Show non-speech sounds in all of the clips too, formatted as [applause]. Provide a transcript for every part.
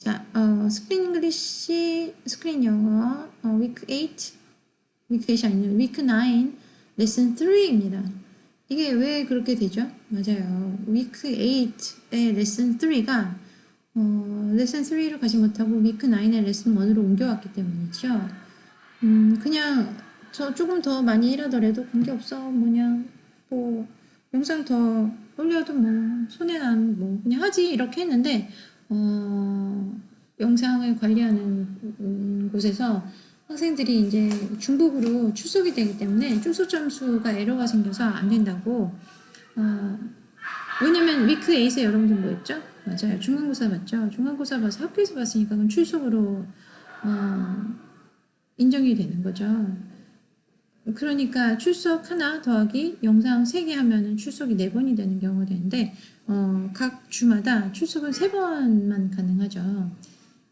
자, 어, 스크린 잉글리시, 스크린 영어, 어, 위크 8, 위크 8이 아니라 위크 9, 레슨 3입니다. 이게 왜 그렇게 되죠? 맞아요. 위크 8의 레슨 3가 어, 레슨 3를 가지 못하고 위크 9의 레슨 1으로 옮겨왔기 때문이죠. 음, 그냥 저 조금 더 많이 일하더라도 관계없어. 뭐냐, 뭐, 영상 더 올려도 뭐, 손해난 뭐, 그냥 하지. 이렇게 했는데, 어, 영상을 관리하는 음, 곳에서 학생들이 이제 중복으로 출석이 되기 때문에 출석 점수가 에러가 생겨서 안 된다고. 어, 왜냐면 위크 8에 여러분들 뭐였죠? 맞아요. 중간고사 봤죠? 중간고사 봐서 학교에서 봤으니까 그건 출석으로 어, 인정이 되는 거죠. 그러니까 출석 하나 더하기 영상 3개 하면은 출석이 4번이 되는 경우가 되는데 어, 각 주마다 출석은 3번만 가능하죠.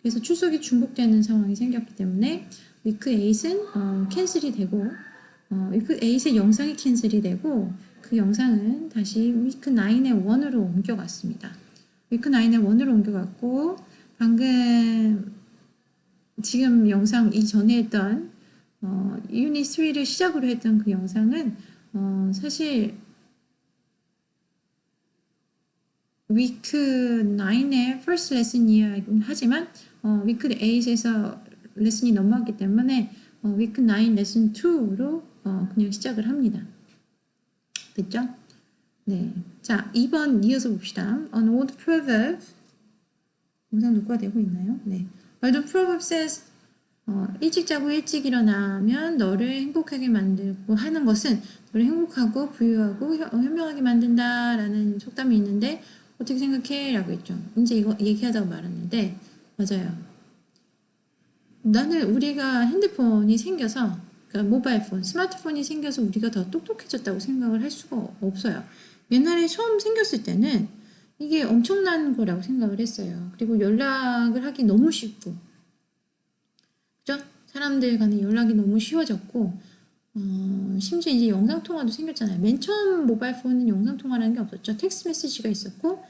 그래서 출석이 중복되는 상황이 생겼기 때문에 위크 8은 어, 캔슬이 되고 어, 위크 8의 영상이 캔슬이 되고 그 영상은 다시 위크 9의 1으로 옮겨갔습니다. 위크 9의 1으로 옮겨갔고 방금 지금 영상 이전에 했던 어, 유닛 3를 시작으로 했던 그 영상은 어, 사실 위크 9의 first lesson이긴 하지만 어, 위크 8에서 레슨이 넘어갔기 때문에 어, 위크 9 레슨 2로 어, 그냥 시작을 합니다. 됐죠? 네. 자, 2번 이어서 봅시다. An old proverb. 영상 녹화 되고 있나요? 네. Old proverb says 어, 일찍 자고 일찍 일어나면 너를 행복하게 만들고 하는 것은 너를 행복하고 부유하고 현- 현명하게 만든다라는 속담이 있는데 어떻게 생각해? 라고 했죠. 이제 이거 얘기하자고 말았는데 맞아요. 나는 우리가 핸드폰이 생겨서 그러니까 모바일 폰, 스마트폰이 생겨서 우리가 더 똑똑해졌다고 생각을 할 수가 없어요. 옛날에 처음 생겼을 때는 이게 엄청난 거라고 생각을 했어요. 그리고 연락을 하기 너무 쉽고 그죠? 사람들 간에 연락이 너무 쉬워졌고 어, 심지어 이제 영상 통화도 생겼잖아요. 맨 처음 모바일 폰은 영상 통화라는 게 없었죠. 텍스트 메시지가 있었고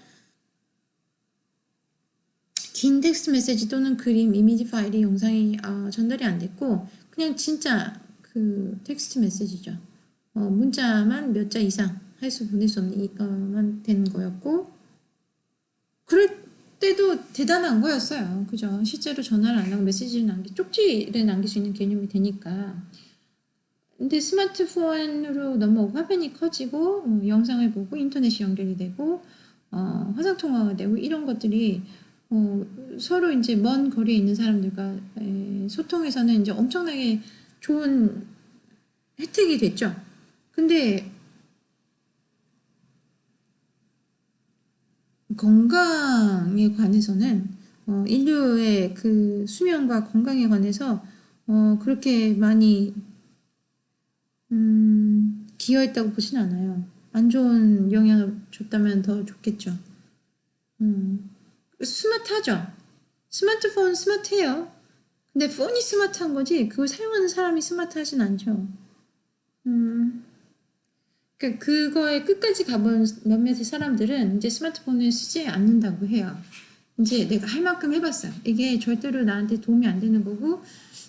긴 텍스트 메시지 또는 그림, 이미지 파일이 영상이 어, 전달이 안 됐고 그냥 진짜 그 텍스트 메시지죠. 어, 문자만 몇 자 이상 할 수 보낼 수 없는 이거만 되는 거였고 그럴 때도 대단한 거였어요. 그죠? 실제로 전화를 안 하고 메시지를 남기, 쪽지를 남길 수 있는 개념이 되니까. 근데 스마트폰으로 넘어오고 화면이 커지고 어, 영상을 보고 인터넷이 연결이 되고 어, 화상 통화가 되고 이런 것들이 어, 서로 이제 먼 거리에 있는 사람들과 에, 소통에서는 이제 엄청나게 좋은 혜택이 됐죠. 근데 건강에 관해서는 어, 인류의 그 수면과 건강에 관해서 어, 그렇게 많이 음, 기여했다고 보진 않아요. 안 좋은 영향을 줬다면 더 좋겠죠. 음, 스마트하죠. 스마트폰 스마트해요. 근데 폰이 스마트한 거지 그걸 사용하는 사람이 스마트하진 않죠. 음, 그 그거에 끝까지 가본 몇몇의 사람들은 이제 스마트폰을 쓰지 않는다고 해요. 이제 내가 할 만큼 해봤어요. 이게 절대로 나한테 도움이 안 되는 거고,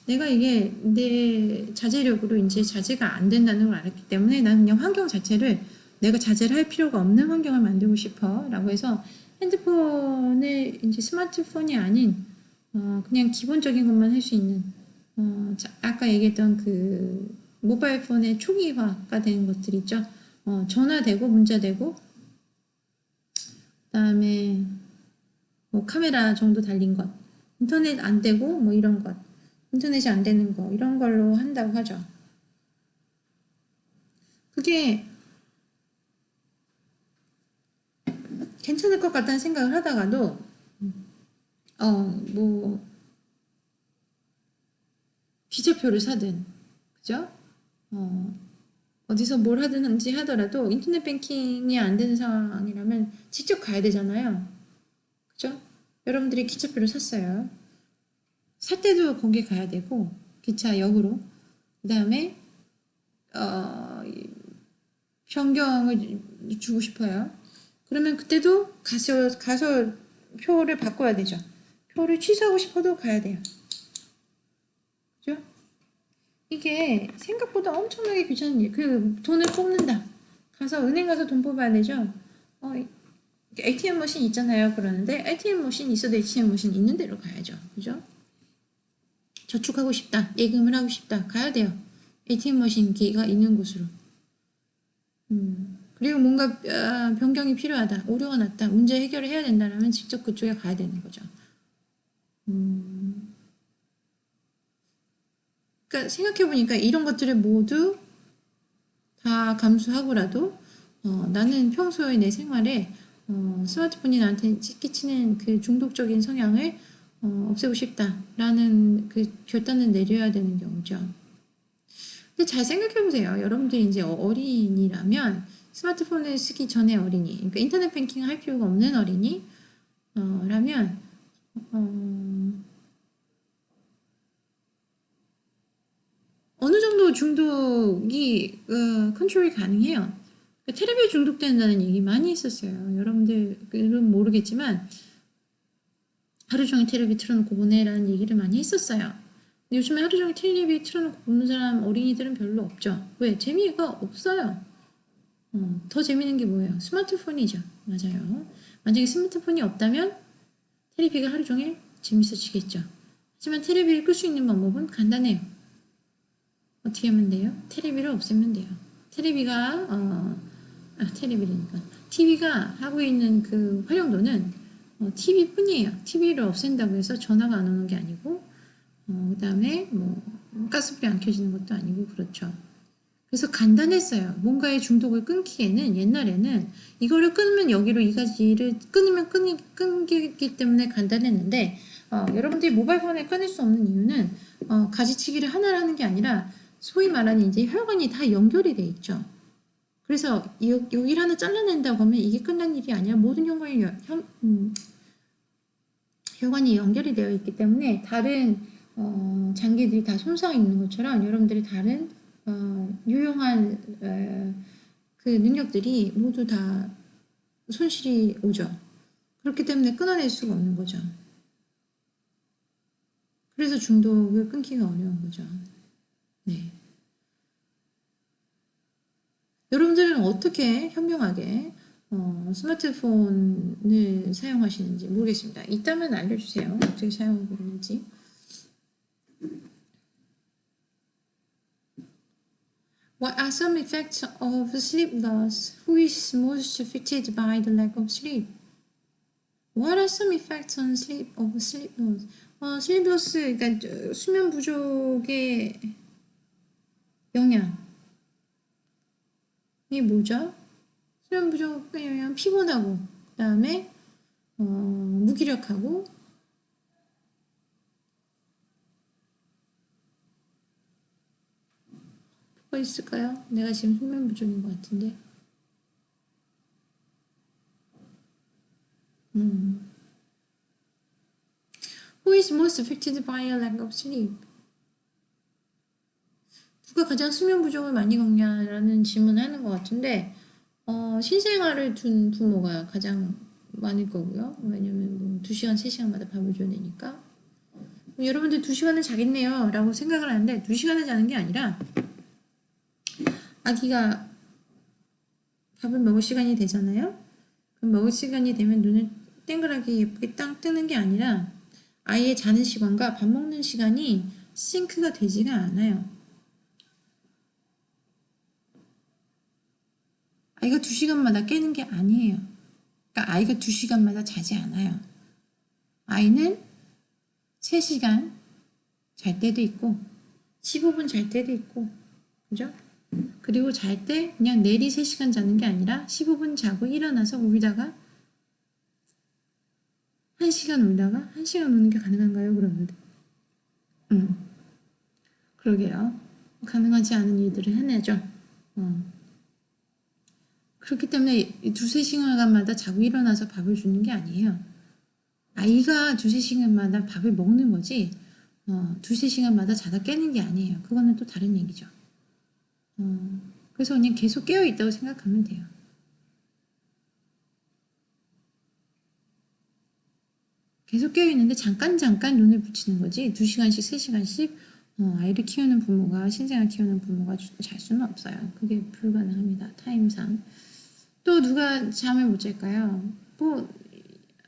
내가 이게 내 자제력으로 이제 자제가 안 된다는 걸 알았기 때문에 나는 그냥 환경 자체를 내가 자제를 할 필요가 없는 환경을 만들고 싶어. 라고 해서 핸드폰을 이제 스마트폰이 아닌, 어, 그냥 기본적인 것만 할 수 있는, 어, 자, 아까 얘기했던 그 모바일 폰의 초기화가 되는 것들 있죠. 어, 전화되고 문자되고 그 다음에 뭐 카메라 정도 달린 것, 인터넷 안 되고 뭐 이런 것, 인터넷이 안 되는 거 이런 걸로 한다고 하죠. 그게 괜찮을 것 같다는 생각을 하다가도 어뭐 기차표를 사든 그죠? 어 어디서 뭘 하든지 하더라도 인터넷 뱅킹이 안 되는 상황이라면 직접 가야 되잖아요. 그죠? 여러분들이 기차표를 샀어요. 살 때도 거기 가야 되고 기차역으로 그 다음에 어, 변경을 주고 싶어요. 그러면 그때도 가서 가서 표를 바꿔야 되죠. 뭐를 취소하고 싶어도 가야 돼요. 그죠? 이게 생각보다 엄청나게 귀찮은 일. 그 돈을 뽑는다. 가서 은행 가서 돈 뽑아야 되죠. 어, ATM 머신 있잖아요. 그러는데 ATM 머신 있어도 ATM 머신 있는 대로 가야죠. 그죠? 저축하고 싶다. 예금을 하고 싶다. 가야 돼요. ATM 머신기가 있는 곳으로. 음, 그리고 뭔가 어, 변경이 필요하다. 오류가 났다. 문제 해결을 해야 된다면 직접 그쪽에 가야 되는 거죠. 음, 그러니까 생각해보니까 이런 것들을 모두 다 감수하고라도 어, 나는 평소에 내 생활에 어, 스마트폰이 나한테 끼치는 그 중독적인 성향을 어, 없애고 싶다라는 그 결단을 내려야 되는 경우죠. 근데 잘 생각해보세요. 여러분들이 이제 어린이라면 스마트폰을 쓰기 전에 어린이, 그러니까 인터넷 뱅킹 할 필요가 없는 어린이, 어, 라면, 어, 어느 정도 중독이, 어, 컨트롤이 가능해요. 그러니까 텔레비에 중독된다는 얘기 많이 있었어요. 여러분들은 모르겠지만, 하루 종일 텔레비 틀어놓고 보내라는 얘기를 많이 했었어요. 근데 요즘에 하루 종일 텔레비 틀어놓고 보는 사람 어린이들은 별로 없죠. 왜? 재미가 없어요. 어, 더 재밌는 게 뭐예요? 스마트폰이죠. 맞아요. 만약에 스마트폰이 없다면 텔레비가 하루 종일 재밌어지겠죠. 하지만 텔레비를 끌 수 있는 방법은 간단해요. 어떻게 하면 돼요? 텔레비를 없애면 돼요. 텔레비가 어, 아, 텔레비니까 TV가 하고 있는 그 활용도는 어, TV뿐이에요. TV를 없앤다고 해서 전화가 안 오는 게 아니고 어, 그 다음에 뭐 가스불이 안 켜지는 것도 아니고 그렇죠. 그래서 간단했어요. 뭔가의 중독을 끊기에는 옛날에는 이거를 끊으면 여기로 이 가지를 끊으면 끊이, 끊기기 때문에 간단했는데 어, 여러분들이 모바일 폰을 끊을 수 없는 이유는 어, 가지치기를 하나를 하는 게 아니라 소위 말하는 이제 혈관이 다 연결이 돼 있죠. 그래서 여, 여기를 하나 잘라낸다고 하면 이게 끝난 일이 아니라 모든 혈관이 연, 혈, 음, 혈관이 연결이 되어 있기 때문에 다른 어, 장기들이 다 손상이 있는 것처럼 여러분들이 다른 어, 유용한 어, 그 능력들이 모두 다 손실이 오죠. 그렇기 때문에 끊어낼 수가 없는 거죠. 그래서 중독을 끊기가 어려운 거죠. 네. 여러분들은 어떻게 현명하게 어, 스마트폰을 사용하시는지 모르겠습니다. 있다면 알려주세요. 어떻게 사용하고 있는지. What are some effects of sleep loss? Who is most affected by the lack of sleep? What are some effects on sleep of sleep loss? 어, sleep loss, 그러니까 저, 수면 부족의 영향. 이게 뭐죠? 수면 부족의 영향, 피곤하고, 그 다음에 어, 무기력하고, 뭐가 있을까요? 내가 지금 수면 부족인 것 같은데. 음. Who is most affected by a lack of sleep? 누가 가장 수면 부족을 많이 겪냐라는 질문을 하는 것 같은데, 어, 신생아를 둔 부모가 가장 많을 거고요. 왜냐면 뭐 2시간, 3시간마다 밥을 줘야 되니까. 여러분들 2시간을 자겠네요. 라고 생각을 하는데, 2시간을 자는 게 아니라, 아기가 밥을 먹을 시간이 되잖아요. 그럼 먹을 시간이 되면 눈을 땡그랗게 예쁘게 딱 뜨는 게 아니라 아이의 자는 시간과 밥 먹는 시간이 싱크가 되지가 않아요. 아이가 두 시간마다 깨는 게 아니에요. 그러니까 아이가 두 시간마다 자지 않아요. 아이는 3시간 잘 때도 있고 15분 잘 때도 있고 그죠? 그리고 잘 때 그냥 내리 3시간 자는 게 아니라 15분 자고 일어나서 울다가 1시간 울다가 1시간 우는 게 가능한가요? 그러는데 음, 그러게요. 가능하지 않은 일들을 해내죠. 어. 그렇기 때문에 두세 시간마다 자고 일어나서 밥을 주는 게 아니에요. 아이가 두세 시간마다 밥을 먹는 거지, 어, 두세 시간마다 자다 깨는 게 아니에요. 그거는 또 다른 얘기죠. 어, 그래서 그냥 계속 깨어 있다고 생각하면 돼요. 계속 깨어 있는데 잠깐 잠깐 눈을 붙이는 거지. 두 시간씩 세 시간씩 어, 아이를 키우는 부모가 신생아 키우는 부모가 주- 잘 수는 없어요. 그게 불가능합니다. 타임상. 또 누가 잠을 못 잘까요? 뭐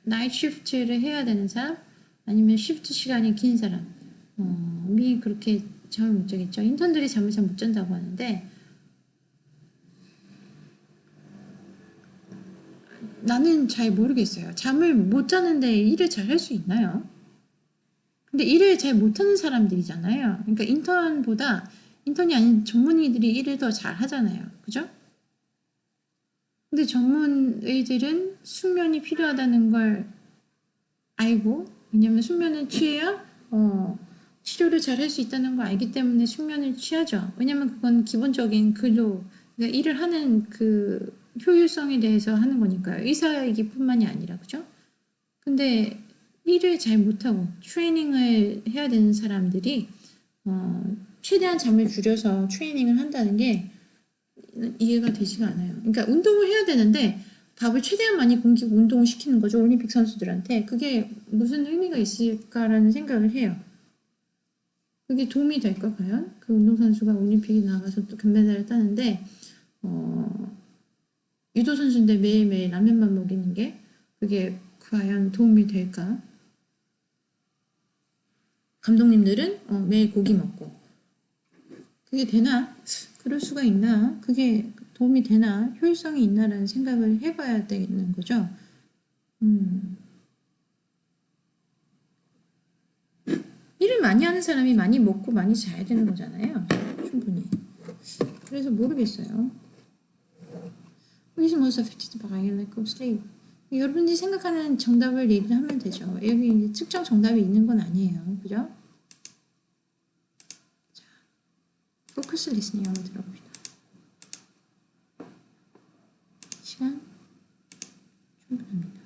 나이트 쉬프트를 해야 되는 사람 아니면 쉬프트 시간이 긴 사람 어, 미 그렇게 잠을 못 자겠죠. 인턴들이 잠을 잘 못 잔다고 하는데 나는 잘 모르겠어요. 잠을 못 자는데 일을 잘 할 수 있나요? 근데 일을 잘 못하는 사람들이잖아요. 그러니까 인턴보다 인턴이 아닌 전문의들이 일을 더 잘 하잖아요. 그죠? 근데 전문의들은 숙면이 필요하다는 걸 알고, 왜냐면 숙면을 취해야, 어, 치료를 잘 할 수 있다는 걸 알기 때문에 숙면을 취하죠. 왜냐면 그건 기본적인 근로, 그러니까 일을 하는 그 효율성에 대해서 하는 거니까요. 의사이기 뿐만이 아니라, 그죠? 근데 일을 잘 못하고 트레이닝을 해야 되는 사람들이 어, 최대한 잠을 줄여서 트레이닝을 한다는 게 이해가 되지가 않아요. 그러니까 운동을 해야 되는데 밥을 최대한 많이 공기고 운동을 시키는 거죠. 올림픽 선수들한테. 그게 무슨 의미가 있을까라는 생각을 해요. 그게 도움이 될까 과연? 그 운동선수가 올림픽에 나가서 또 금메달을 따는데 어, 유도 선수인데 매일매일 라면만 먹이는 게 그게 과연 도움이 될까? 감독님들은 어, 매일 고기 먹고 그게 되나? 그럴 수가 있나? 그게 도움이 되나? 효율성이 있나라는 생각을 해봐야 되는 거죠. 음. 일을 많이 하는 사람이 많이 먹고 많이 자야 되는 거잖아요. 충분히. 그래서 모르겠어요. Affected by lack of sleep? 여러분들이 생각하는 정답을 얘기를 하면 되죠. 여기 특정 정답이 있는 건 아니에요. 그죠? 자, 포커스 리스닝 한번 들어봅시다. 시간 충분합니다.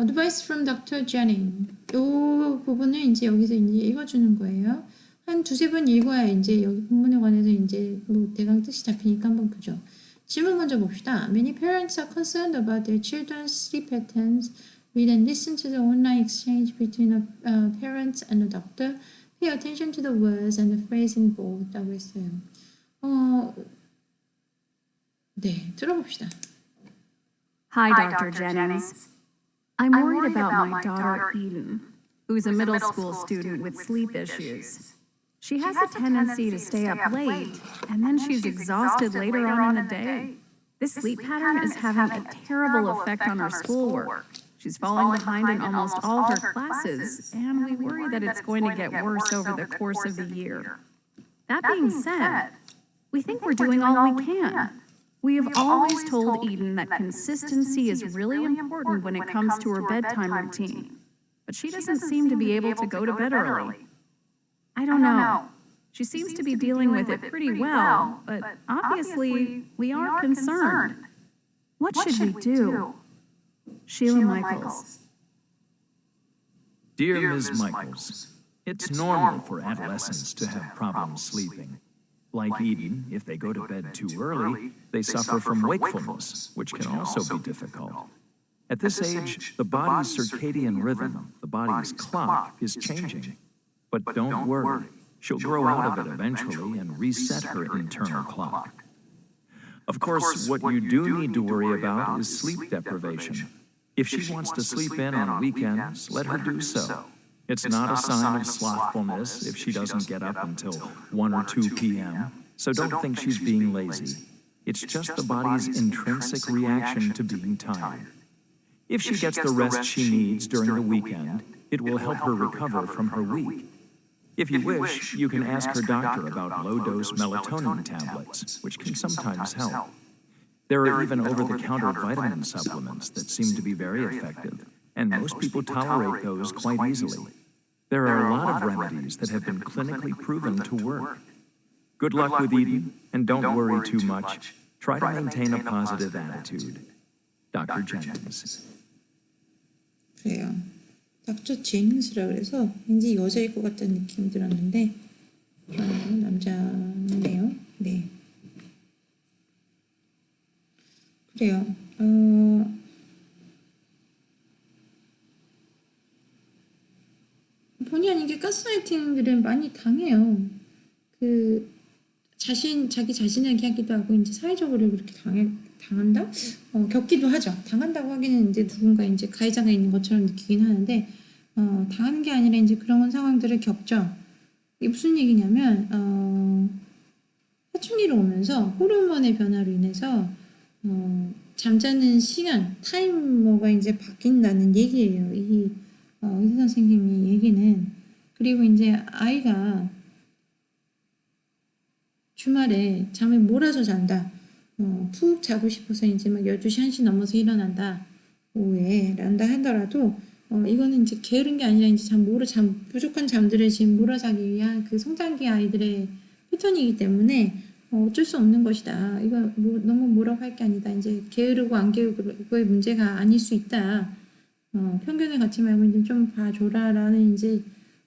Advice from Dr. Jennings. 요 부분을 이제 여기서 이제 읽어주는 거예요. 한 두세 번 읽어야 이제 여기 본문에 관해서 이제 뭐 대강 뜻이 잡히니까 한번 보죠. 질문 먼저 봅시다. Many parents are concerned about their children's sleep patterns. Read and listen to the online exchange between a uh, parent and a doctor. Pay attention to the words and the phrase involved. 라고 했어요. 어, 네, 들어봅시다. Hi, Dr. Jennings. I'm worried about my daughter, Eden, who's a middle school student with sleep issues. She has a tendency to stay up late, and then she's exhausted later on in the day. This sleep pattern is having a terrible effect on her schoolwork. She's falling behind in almost all her classes, and we worry that it's going to get worse over the course of the year. That being said, we think we're doing all we can. We have always told Eden that consistency is really important when it comes to her bedtime routine, but she doesn't seem to be able to go to bed early. I don't know. She seems to be dealing with it pretty well, but obviously we are concerned. What should we do? Sheila Michaels. Dear Ms. Michaels, it's normal for adolescents to have problems sleeping. Like Eden, if they go to bed too early, they suffer from wakefulness, which can also be difficult. At this age, the body's circadian rhythm, the body's clock, is changing. But don't worry, she'll grow out of it eventually and reset her internal clock. Of course, what you do need to worry about is sleep deprivation. If she wants to sleep in on weekends, let her do so. It's not a sign of slothfulness if she doesn't get up until 1 or 2 p.m., so don't think she's being lazy. It's just the body's intrinsic reaction to being tired. If she gets the rest she needs during the weekend, it will help her recover from her week. If you wish, you can ask her doctor about low dose melatonin tablets, which can sometimes help. There are even over the counter vitamin supplements that seem to be very effective, and most people tolerate those quite easily. There are a lot of remedies that have been clinically proven to work. Good luck with Eden, and don't worry too much. Try to maintain a positive attitude. Dr. Jennings. 그래요. 닥터 제임스라 그래서 왠지 여자일 것 같다는 느낌이 들었는데 어, 남자네요. 네. 그래요. 어, 본의 아니게 가스라이팅들은 많이 당해요. 그 자신 자기 자신에게 하기도 하고 이제 사회적으로 그렇게 당해 당한다? 어, 겪기도 하죠. 당한다고 하기는 이제 누군가 이제 가해자가 있는 것처럼 느끼긴 하는데 어, 당하는 게 아니라 이제 그런 상황들을 겪죠. 이게 무슨 얘기냐면 어, 사춘기로 오면서 호르몬의 변화로 인해서 어, 잠자는 시간 타이머가 이제 바뀐다는 얘기예요. 이 어, 의사 선생님이 얘기는 그리고 이제 아이가 주말에 잠을 몰아서 잔다. 어, 푹 자고 싶어서 이제 막 12시, 1시 넘어서 일어난다. 오후에 란다 하더라도 어, 이거는 이제 게으른 게 아니라 이제 잠 몰아 잠 부족한 잠들을 지금 몰아 자기 위한 그 성장기 아이들의 패턴이기 때문에 어, 어쩔 수 없는 것이다. 이거 뭐, 너무 뭐라고 할 게 아니다. 이제 게으르고 안 게으르고의 문제가 아닐 수 있다. 어, 편견을 갖지 말고 이제 좀 봐줘라라는 이제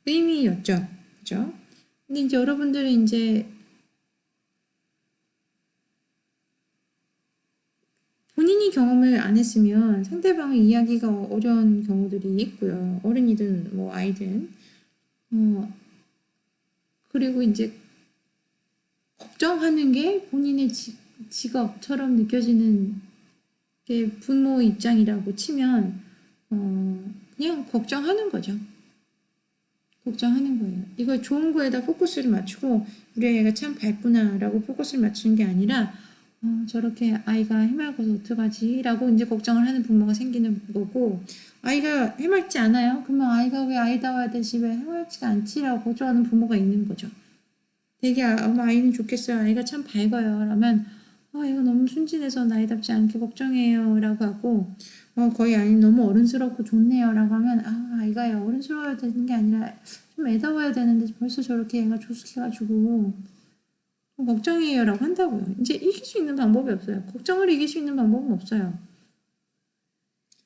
의미였죠. 그죠? 근데 이제 여러분들은 이제 본인이 경험을 안 했으면 상대방의 이야기가 어려운 경우들이 있고요. 어른이든 뭐 아이든. 어, 그리고 이제 걱정하는 게 본인의 지, 직업처럼 느껴지는 게 부모 입장이라고 치면 어, 그냥 걱정하는 거죠. 걱정하는 거예요. 이걸 좋은 거에다 포커스를 맞추고 우리 애가 참 밝구나라고 포커스를 맞추는 게 아니라 어, 저렇게 아이가 해맑아서 어떡하지? 라고 이제 걱정을 하는 부모가 생기는 거고 아이가 해맑지 않아요? 그러면 아이가 왜 아이다워야 되지? 왜 해맑지가 않지? 라고 걱정하는 부모가 있는 거죠. 되게 아, 엄마 아이는 좋겠어요. 아이가 참 밝아요. 라면 아 이거 너무 순진해서 나이답지 않게 걱정해요. 라고 하고 어, 거의 아니 너무 어른스럽고 좋네요. 라고 하면 아 아이가 어른스러워야 되는 게 아니라 좀 애다워야 되는데 벌써 저렇게 애가 조숙해가지고 좀 걱정해요라고 한다고요. 이제 이길 수 있는 방법이 없어요. 걱정을 이길 수 있는 방법은 없어요.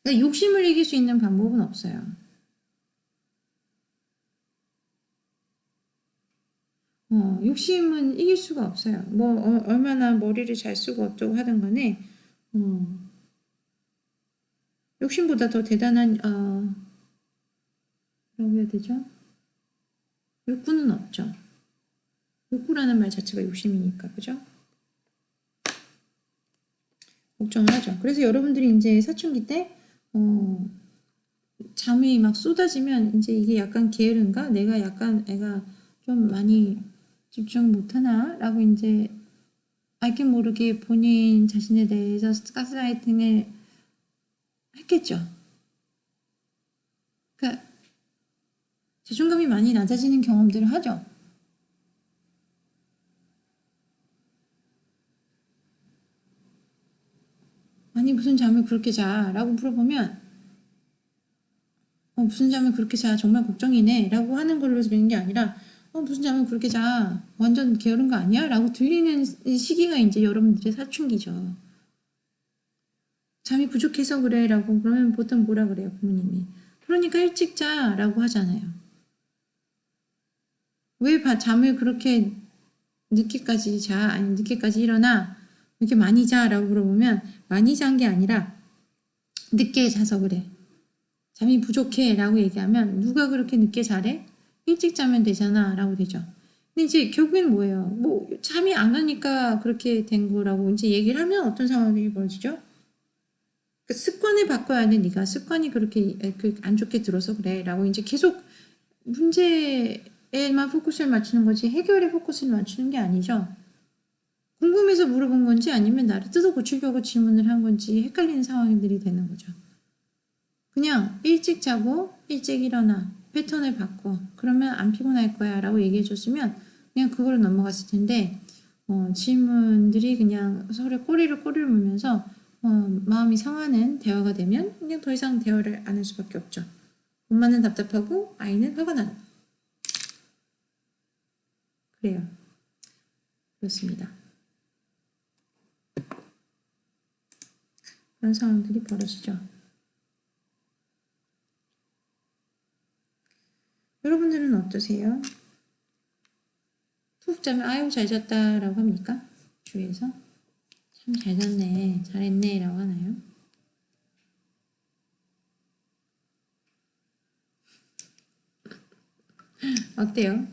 그러니까 욕심을 이길 수 있는 방법은 없어요. 어, 욕심은 이길 수가 없어요. 뭐 어, 얼마나 머리를 잘 쓰고 어쩌고 하든 간에 어, 욕심보다 더 대단한 어, 뭐라고 해야 되죠? 욕구는 없죠. 욕구라는 말 자체가 욕심이니까 그죠? 걱정을 하죠. 그래서 여러분들이 이제 사춘기 때 어, 잠이 막 쏟아지면 이제 이게 약간 게으른가? 내가 약간 애가 좀 많이 집중 못하나? 라고 이제 알게 모르게 본인 자신에 대해서 가스라이팅을 했겠죠. 그러니까 자존감이 많이 낮아지는 경험들을 하죠. 아니 무슨 잠을 그렇게 자? 라고 물어보면 어, 무슨 잠을 그렇게 자? 정말 걱정이네 라고 하는 걸로 들리는 게 아니라 어, 무슨 잠을 그렇게 자? 완전 게으른 거 아니야? 라고 들리는 이 시기가 이제 여러분들의 사춘기죠. 잠이 부족해서 그래 라고 그러면 보통 뭐라 그래요 부모님이 그러니까 일찍 자 라고 하잖아요 왜 바- 잠을 그렇게 늦게까지 자 아니 늦게까지 일어나 왜 이렇게 많이 자 라고 물어보면 많이 잔 게 아니라 늦게 자서 그래 잠이 부족해 라고 얘기하면 누가 그렇게 늦게 자래? 일찍 자면 되잖아 라고 되죠 근데 이제 결국엔 뭐예요 뭐 잠이 안 오니까 그렇게 된 거라고 이제 얘기를 하면 어떤 상황이 벌어지죠? 그 습관을 바꿔야 돼. 네가 습관이 그렇게 그안 좋게 들어서 그래 라고 이제 계속 문제에만 포커스를 맞추는 거지 해결에 포커스를 맞추는 게 아니죠. 궁금해서 물어본 건지 아니면 나를 뜯어 고치려고 질문을 한 건지 헷갈리는 상황들이 되는 거죠. 그냥 일찍 자고 일찍 일어나 패턴을 바꿔 그러면 안 피곤할 거야 라고 얘기해 줬으면 그냥 그걸로 넘어갔을 텐데 어, 질문들이 그냥 서로 꼬리를 꼬리를 물면서 어, 마음이 상하는 대화가 되면 그냥 더 이상 대화를 안 할 수밖에 없죠. 엄마는 답답하고 아이는 화가 나는. 그래요. 그렇습니다. 그런 상황들이 벌어지죠. 여러분들은 어떠세요? 푹 자면 아유 잘 잤다라고 합니까? 주위에서? 참 잘 잤네, 잘했네 라고 하나요? [laughs] 어때요?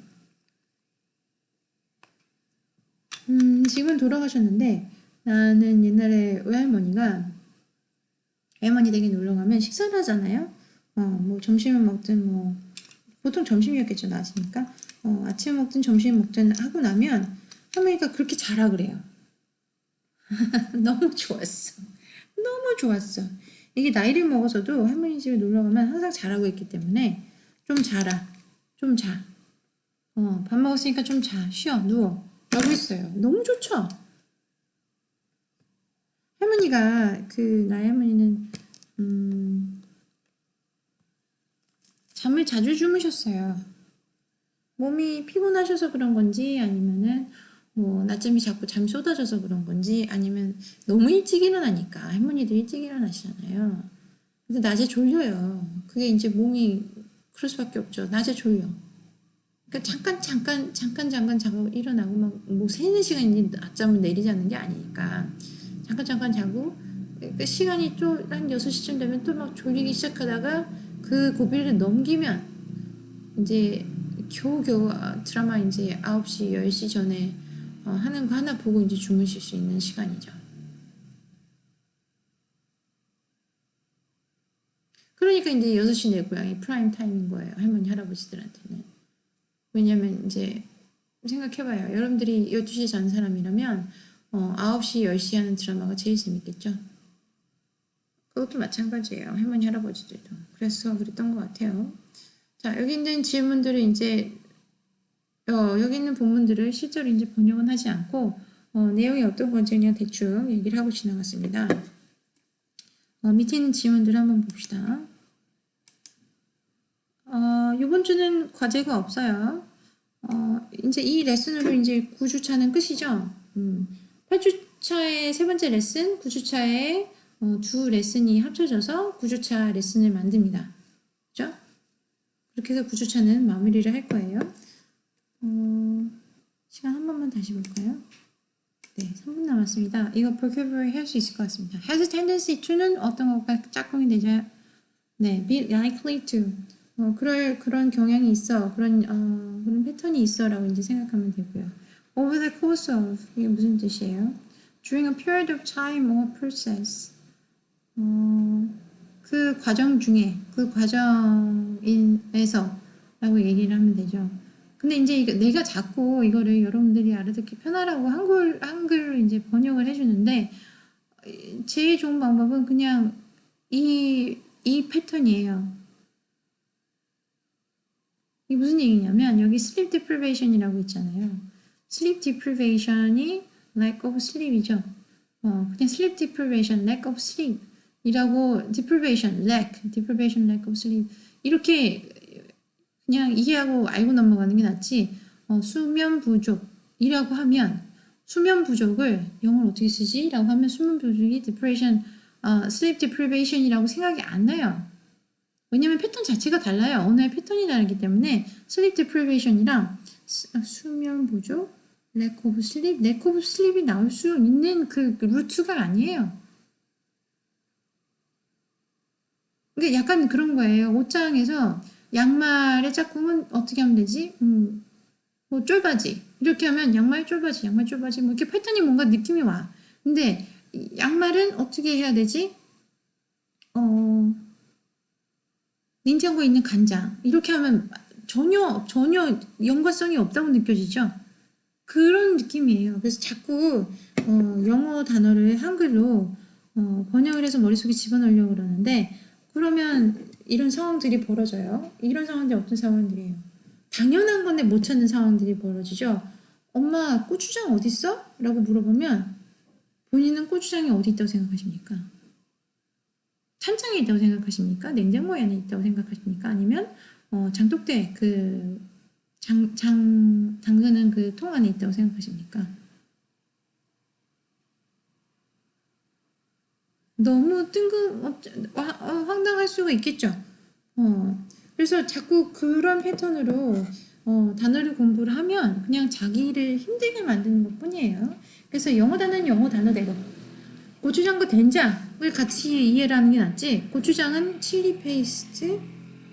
음, 지금은 돌아가셨는데 나는 옛날에 외할머니가 외할머니 댁에 놀러 가면 식사를 하잖아요. 어, 뭐 점심을 먹든 뭐 보통 점심이었겠죠, 낮이니까. 어, 아침 먹든 점심 먹든 하고 나면 할머니가 그렇게 자라 그래요. [laughs] 너무 좋았어. 너무 좋았어. 이게 나이를 먹어서도 할머니 집에 놀러 가면 항상 잘하고 있기 때문에 좀 자라. 좀 자. 어, 밥 먹었으니까 좀 자. 쉬어. 누워. 라고 했어요. 너무 좋죠? 할머니가, 그, 나의 할머니는, 음, 잠을 자주 주무셨어요. 몸이 피곤하셔서 그런 건지, 아니면은, 뭐, 낮잠이 자꾸 잠 쏟아져서 그런 건지, 아니면 너무 일찍 일어나니까, 할머니도 일찍 일어나시잖아요. 근데 낮에 졸려요. 그게 이제 몸이 그럴 수밖에 없죠. 낮에 졸려. 그러니까 잠깐 잠깐 잠깐 잠깐 자고 일어나고 막 뭐 세네 시간이 낮잠을 내리자는 게 아니니까 잠깐 잠깐 자고 그 시간이 또한 6시쯤 되면 또 막 졸리기 시작하다가 그 고비를 넘기면 이제 겨우겨우 아, 드라마 이제 9시 10시 전에 어, 하는 거 하나 보고 이제 주무실 수 있는 시간이죠. 그러니까 이제 6시 내 고향이 프라임 타임인 거예요. 할머니 할아버지들한테는. 왜냐면 이제 생각해봐요. 여러분들이 12시에 잔 사람이라면 어, 9시, 10시 하는 드라마가 제일 재밌겠죠? 그것도 마찬가지예요. 할머니, 할아버지들도. 그래서 그랬던 것 같아요. 자, 여기 있는 질문들을 이제 어, 여기 있는 본문들을 실제로 이제 번역은 하지 않고 어, 내용이 어떤 건지 그냥 대충 얘기를 하고 지나갔습니다. 어, 밑에 있는 질문들 한번 봅시다. 어, 이번 주는 과제가 없어요. 어, 이제 이 레슨으로 이제 9주차는 끝이죠. 음, 8주차의 세 번째 레슨, 9주차의 어, 두 레슨이 합쳐져서 9주차 레슨을 만듭니다. 그죠? 그렇게 해서 9주차는 마무리를 할 거예요. 어, 시간 한 번만 다시 볼까요? 네, 3분 남았습니다. 이거 vocabulary 할 수 있을 것 같습니다. has a tendency to는 어떤 것과 짝꿍이 되죠? 네, be likely to. 어, 그럴 그런 경향이 있어, 그런 어, 그런 패턴이 있어라고 이제 생각하면 되고요. Over the course of 이게 무슨 뜻이에요? During a period of time or process. 어, 그 과정 중에 그 과정에서 라고 얘기를 하면 되죠. 근데 이제 내가 자꾸 이거를 여러분들이 알아듣기 편하라고 한글 한글로 이제 번역을 해주는데 제일 좋은 방법은 그냥 이 이 패턴이에요. 이게 무슨 얘기냐면 여기 sleep deprivation이라고 있잖아요. sleep deprivation이 lack of sleep이죠. 어, 그냥 sleep deprivation, lack of sleep 이라고 deprivation, lack, deprivation, lack of sleep 이렇게 그냥 이해하고 알고 넘어가는 게 낫지 어, 수면 부족이라고 하면 수면 부족을 영어로 어떻게 쓰지? 라고 하면 수면 부족이 depression, 어, sleep deprivation이라고 생각이 안 나요. 왜냐면 패턴 자체가 달라요. 언어의 패턴이 다르기 때문에 sleep deprivation이랑 수, 아, 수면 부족, lack of sleep, lack of sleep이 나올 수 있는 그 루트가 아니에요. 그게 약간 그런 거예요. 옷장에서 양말의 짝꿍은 어떻게 하면 되지? 음, 뭐 쫄바지 이렇게 하면 양말 쫄바지, 양말 쫄바지 뭐 이렇게 패턴이 뭔가 느낌이 와. 근데 이 양말은 어떻게 해야 되지? 어 냉장고에 있는 간장 이렇게 하면 전혀 전혀 연관성이 없다고 느껴지죠. 그런 느낌이에요. 그래서 자꾸 어, 영어 단어를 한글로 어, 번역을 해서 머릿속에 집어넣으려고 그러는데 그러면 이런 상황들이 벌어져요. 이런 상황들이 어떤 상황들이에요? 당연한 건데 못 찾는 상황들이 벌어지죠. 엄마 고추장 어디 있어? 라고 물어보면 본인은 고추장이 어디 있다고 생각하십니까? 찬장에 있다고 생각하십니까? 냉장고에 안에 있다고 생각하십니까? 아니면 어, 장독대 그 장, 장, 담그는 그통 안에 있다고 생각하십니까? 너무 뜬금, 어, 황당할 수가 있겠죠. 어, 그래서 자꾸 그런 패턴으로 어, 단어를 공부를 하면 그냥 자기를 힘들게 만드는 것 뿐이에요. 그래서 영어 단어는 영어 단어대로 고추장과 된장을 같이 이해를 하는 게 낫지. 고추장은 칠리 페이스트,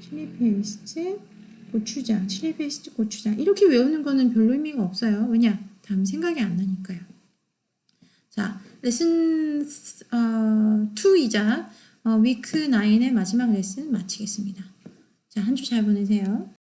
칠리 페이스트, 고추장, 칠리 페이스트 고추장 이렇게 외우는 거는 별로 의미가 없어요. 왜냐? 다음 생각이 안 나니까요. 자, 레슨 어, 2이자 어, 위크 9의 마지막 레슨 마치겠습니다. 자, 한 주 잘 보내세요.